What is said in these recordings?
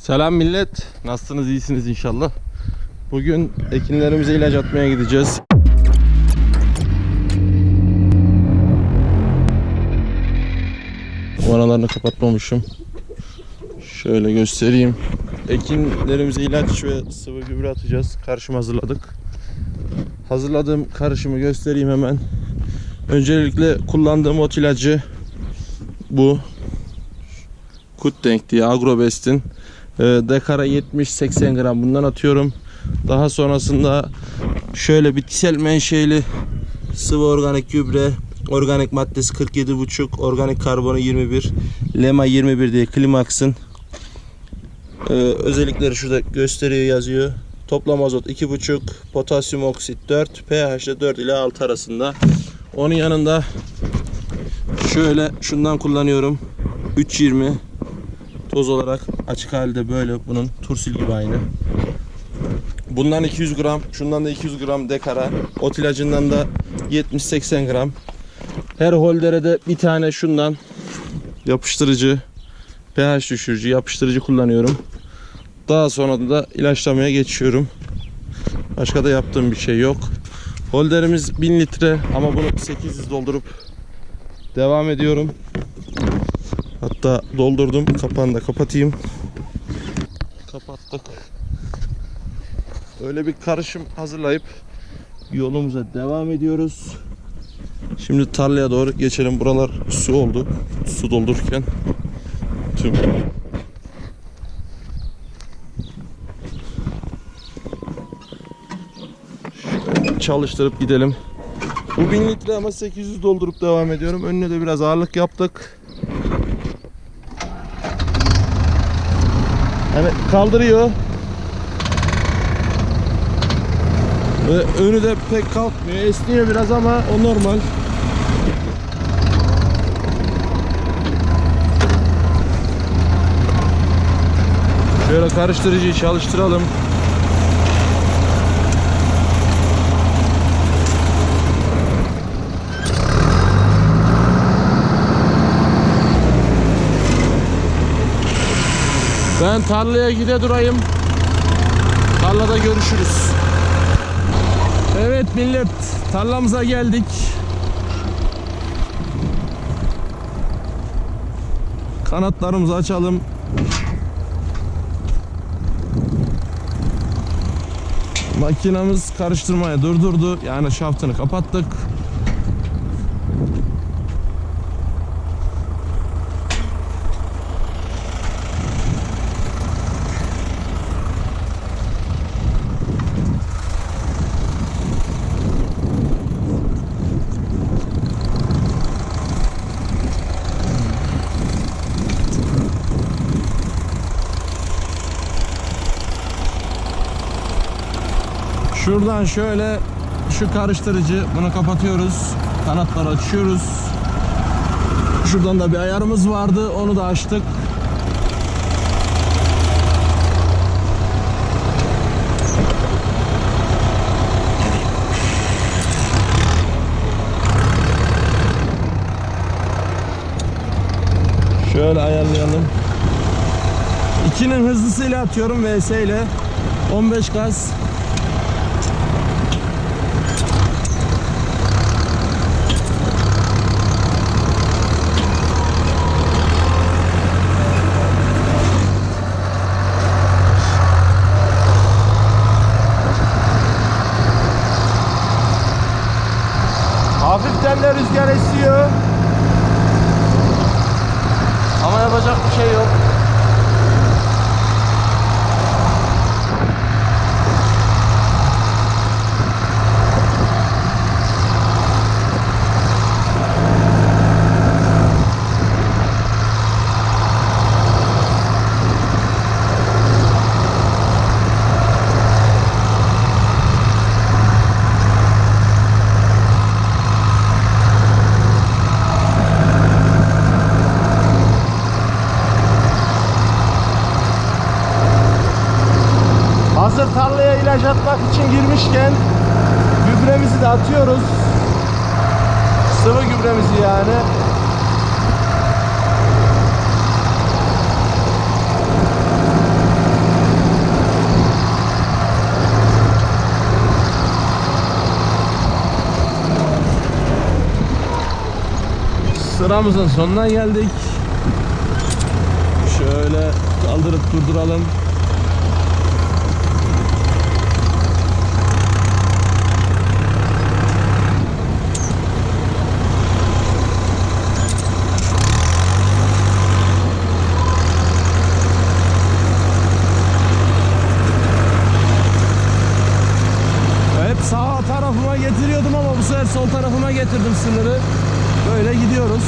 Selam millet. Nasılsınız? İyisiniz inşallah. Bugün ekinlerimize ilaç atmaya gideceğiz. Vanalarını kapatmamışım. Şöyle göstereyim. Ekinlerimize ilaç ve sıvı gübre atacağız. Karışım hazırladık. Hazırladığım karışımı göstereyim hemen. Öncelikle kullandığım ot ilacı bu. Kutdenk diye Agrobest'in dekara 70-80 gram bundan atıyorum. Daha sonrasında şöyle bitkisel menşeli sıvı organik gübre, organik maddesi 47,5, organik karbonu 21, Lema 21 diye Klimax'ın e, özellikleri şurada gösteriyor yazıyor. Toplam azot 2,5, potasyum oksit 4, pH de 4 ile 6 arasında. Onun yanında şöyle şundan kullanıyorum. 320 toz olarak açık halde böyle bunun tursil gibi aynı. Bundan 200 gram, şundan da 200 gram dekara, ot ilacından da 70-80 gram. Her holdere de bir tane şundan yapıştırıcı, pH düşürücü, yapıştırıcı kullanıyorum. Daha sonra da ilaçlamaya geçiyorum. Başka da yaptığım bir şey yok. Holderimiz 1000 litre ama bunu 800 doldurup devam ediyorum. Hatta doldurdum. Kapağını da kapatayım. Kapattık. Öyle bir karışım hazırlayıp yolumuza devam ediyoruz. Şimdi tarlaya doğru geçelim. Buralar su oldu. Su doldururken tüm çalıştırıp gidelim. Bu 1000 litre ama 800 doldurup devam ediyorum. Önüne de biraz ağırlık yaptık. Hani kaldırıyor. Ve önü de pek kalkmıyor. Esniyor biraz ama o normal. Şöyle karıştırıcıyı çalıştıralım. Ben tarlaya gide durayım. Tarlada görüşürüz. Evet millet, tarlamıza geldik. Kanatlarımızı açalım. Makinamız karıştırmaya durdurdu. Yani şaftını kapattık. Şuradan şöyle şu karıştırıcı bunu kapatıyoruz. Kanatları açıyoruz. Şuradan da bir ayarımız vardı. Onu da açtık. Şöyle ayarlayalım. 2'nin hızlısıyla atıyorum VS ile 15 gaz Ama yapacak bir şey yok. gelmişken gübremizi de atıyoruz. Sıvı gübremizi yani. sıramızın sonuna geldik. Şöyle kaldırıp durduralım. Tarafıma getiriyordum ama bu sefer sol tarafıma getirdim sınırı. Böyle gidiyoruz.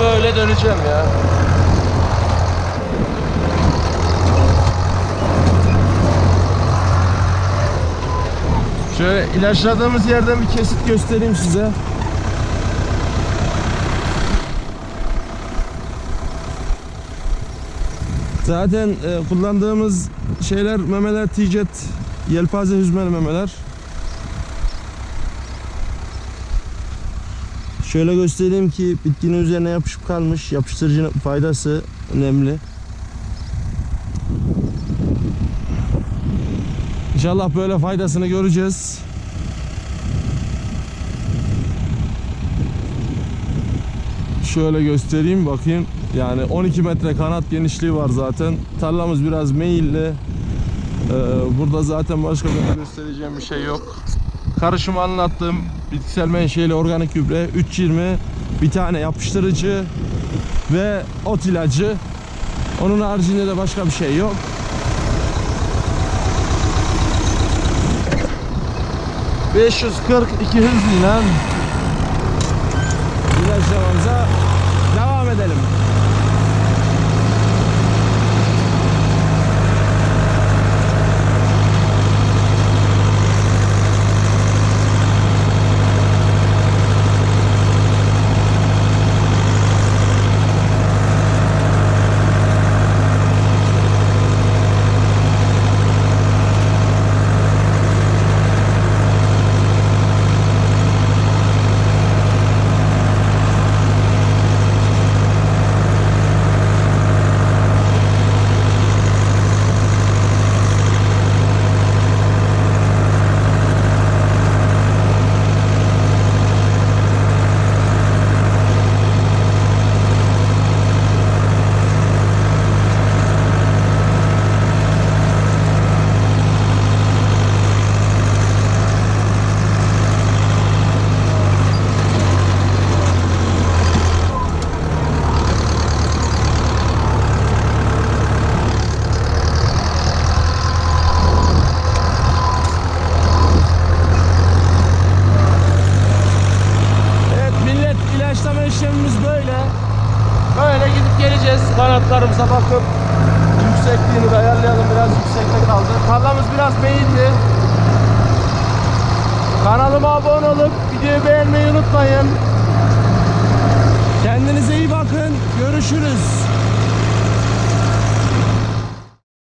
Böyle döneceğim ya. Şöyle ilaçladığımız yerden bir kesit göstereyim size. Zaten e, kullandığımız şeyler memeler tijet yelpaze hüzmeli memeler. Şöyle göstereyim ki bitkinin üzerine yapışıp kalmış. Yapıştırıcının faydası önemli. İnşallah böyle faydasını göreceğiz. Şöyle göstereyim bakayım. Yani 12 metre kanat genişliği var zaten. Tarlamız biraz meyilli. Ee, burada zaten başka bir göstereceğim bir şey yok. Karışımı anlattım. Bitkisel menşeli organik gübre 3.20 bir tane yapıştırıcı ve ot ilacı. Onun haricinde de başka bir şey yok. ...542 hızıyla... ...ilaçlamamıza Böyle gidip geleceğiz. Kanatlarımıza bakıp yüksekliğini de ayarlayalım. Biraz yüksekte kaldı. Tarlamız biraz meyilli. Kanalıma abone olup videoyu beğenmeyi unutmayın. Kendinize iyi bakın. Görüşürüz.